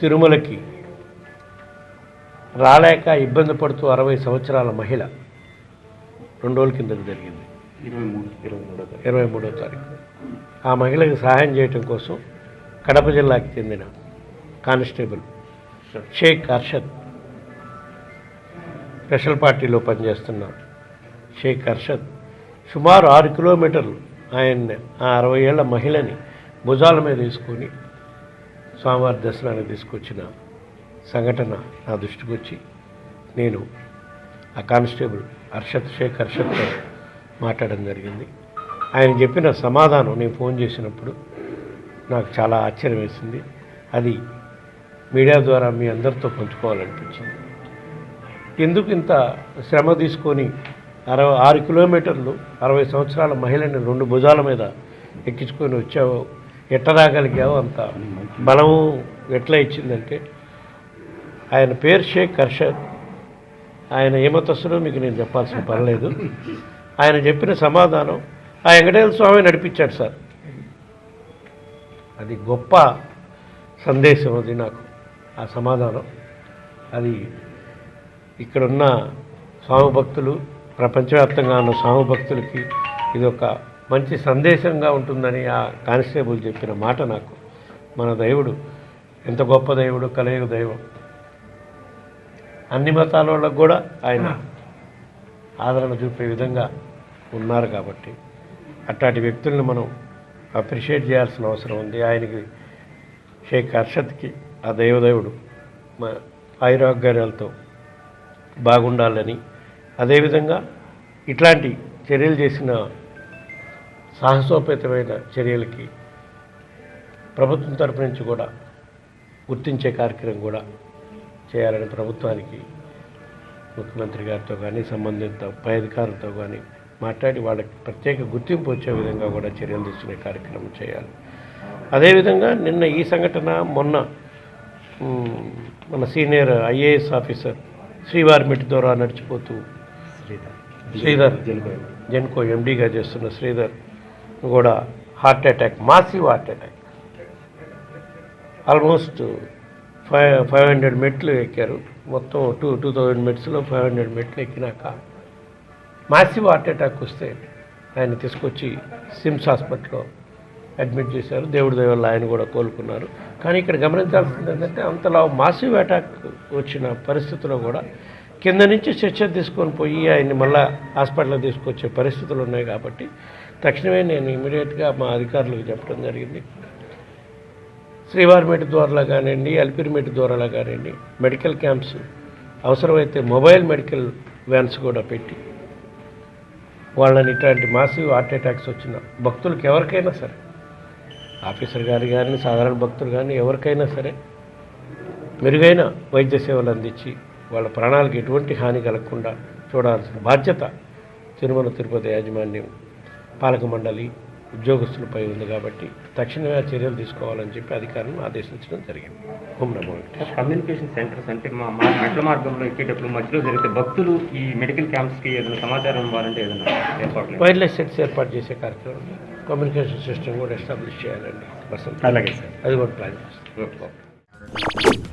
తిరుమలకి రాలేక ఇబ్బంది పడుతూ అరవై సంవత్సరాల మహిళ రెండు రోజుల కిందకు జరిగింది. ఇరవై మూడు. ఇరవై మూడో ఇరవై మూడో తారీఖు. ఆ మహిళకి సహాయం చేయటం కోసం కడప జిల్లాకి చెందిన కానిస్టేబుల్ షేక్ అర్షద్ స్పెషల్ పార్టీలో పనిచేస్తున్న షేక్ అర్షద్ సుమారు ఆరు కిలోమీటర్లు ఆయన్ని ఆ అరవై ఏళ్ళ మహిళని భుజాల మీద తీసుకొని స్వామివారి దర్శనానికి తీసుకొచ్చిన సంఘటన నా దృష్టికి వచ్చి నేను ఆ కానిస్టేబుల్ హర్షత్ షేక్ హర్షత్తో మాట్లాడడం జరిగింది. ఆయన చెప్పిన సమాధానం నేను ఫోన్ చేసినప్పుడు నాకు చాలా ఆశ్చర్యం వేసింది. అది మీడియా ద్వారా మీ అందరితో పంచుకోవాలనిపించింది. ఎందుకు ఇంత శ్రమ తీసుకొని అరవై ఆరు కిలోమీటర్లు అరవై సంవత్సరాల మహిళని రెండు భుజాల మీద ఎక్కించుకొని వచ్చావో? ఎట్ట రాగలిగావో అంత బలము ఎట్లా ఇచ్చిందంటే ఆయన పేరు షేక్ అర్షద్ ఆయన ఏమతస్తుడో మీకు నేను చెప్పాల్సిన పర్లేదు ఆయన చెప్పిన సమాధానం ఆ వెంకటేశ్వర స్వామి నడిపించాడు సార్. అది గొప్ప సందేశం అది నాకు ఆ సమాధానం. అది ఇక్కడున్న స్వామి భక్తులు ప్రపంచవ్యాప్తంగా ఉన్న స్వామి భక్తులకి ఇది ఒక మంచి సందేశంగా ఉంటుందని ఆ కానిస్టేబుల్ చెప్పిన మాట నాకు. మన దైవుడు ఎంత గొప్ప దైవుడు కలియుగ దైవం. అన్ని మతాల వాళ్ళకు కూడా ఆయన ఆదరణ చూపే విధంగా ఉన్నారు కాబట్టి అట్లాంటి వ్యక్తుల్ని మనం అప్రిషియేట్ చేయాల్సిన అవసరం ఉంది. ఆయనకి షేక్ హర్షద్కి ఆ దైవదేవుడు మా ఆయురాగ్యాలతో బాగుండాలని. అదేవిధంగా ఇట్లాంటి చర్యలు చేసిన సాహసోపేతమైన చర్యలకి ప్రభుత్వం తరపు నుంచి కూడా గుర్తించే కార్యక్రమం కూడా చేయాలని ప్రభుత్వానికి ముఖ్యమంత్రి గారితో కానీ సంబంధిత పై అధికారులతో కానీ మాట్లాడి వాళ్ళకి ప్రత్యేక గుర్తింపు వచ్చే విధంగా కూడా చర్యలు తీసుకునే కార్యక్రమం చేయాలి అదేవిధంగా నిన్న ఈ సంఘటన మొన్న మన సీనియర్ ఐఏఎస్ ఆఫీసర్ శ్రీవారిమెట్టి ద్వారా నడిచిపోతూ శ్రీధర్. జెన్కో ఎండీగా చేస్తున్న శ్రీధర్ కూడా heart attack massive heart attack. Almost five five hundred మెట్లు ఎక్కారు. మొత్తం టూ టూ థౌజండ్ మెట్స్లో ఫైవ్ హండ్రెడ్ మెట్లు ఎక్కినాక మాసివ్ హార్ట్ అటాక్ వస్తే ఆయన తీసుకొచ్చి సిమ్స్ హాస్పిటల్లో అడ్మిట్ చేశారు. దేవుడి దేవుళ్ళు వల్ల ఆయన కూడా కోలుకున్నారు. కానీ ఇక్కడ గమనించాల్సింది ఏంటంటే అంతలా మాసివ్ అటాక్ వచ్చిన పరిస్థితిలో కూడా కింద నుంచి చర్చ తీసుకొని పోయి ఆయన్ని మళ్ళా హాస్పిటల్కి తీసుకొచ్చే పరిస్థితులు ఉన్నాయి కాబట్టి తక్షణమే నేను ఇమీడియట్గా మా అధికారులకు చెప్పడం జరిగింది. శ్రీవారిమేటి ద్వారా కానివ్వండి అల్పిరిమెట్టి ద్వారా కానివ్వండి మెడికల్ క్యాంప్స్ అవసరమైతే మొబైల్ మెడికల్ వ్యాన్స్ కూడా పెట్టి వాళ్ళని ఇట్లాంటి మాసివ్ హార్ట్ అటాక్స్ వచ్చిన భక్తులకు ఎవరికైనా సరే ఆఫీసర్ గారు కానీ సాధారణ భక్తులు కానీ ఎవరికైనా సరే మెరుగైన వైద్య సేవలు అందించి వాళ్ళ ప్రాణాలకు ఎటువంటి హాని కలగకుండా చూడాల్సిన బాధ్యత తిరుమల తిరుపతి యాజమాన్యం పాలక మండలి ఉద్యోగస్తులపై ఉంది కాబట్టి తక్షణమే చర్యలు తీసుకోవాలని చెప్పి అధికారులను ఆదేశించడం జరిగింది. ఓం నమో. కమ్యూనికేషన్ సెంటర్స్ అంటే మా మెట్ల మార్గంలో ఎక్కేటప్పుడు మధ్యలో జరిగితే భక్తులు ఈ మెడికల్ క్యాంప్స్కి ఏదైనా సమాచారం ఇవ్వాలంటే ఏదైనా ఏర్పాట్లు వైర్లెస్ సెట్స్ ఏర్పాటు చేసే కార్యక్రమం కమ్యూనికేషన్ సిస్టమ్ కూడా ఎస్టాబ్లిష్ చేయాలండి. అలాగే సార్. అది కూడా ప్లాన్ చేస్తాం.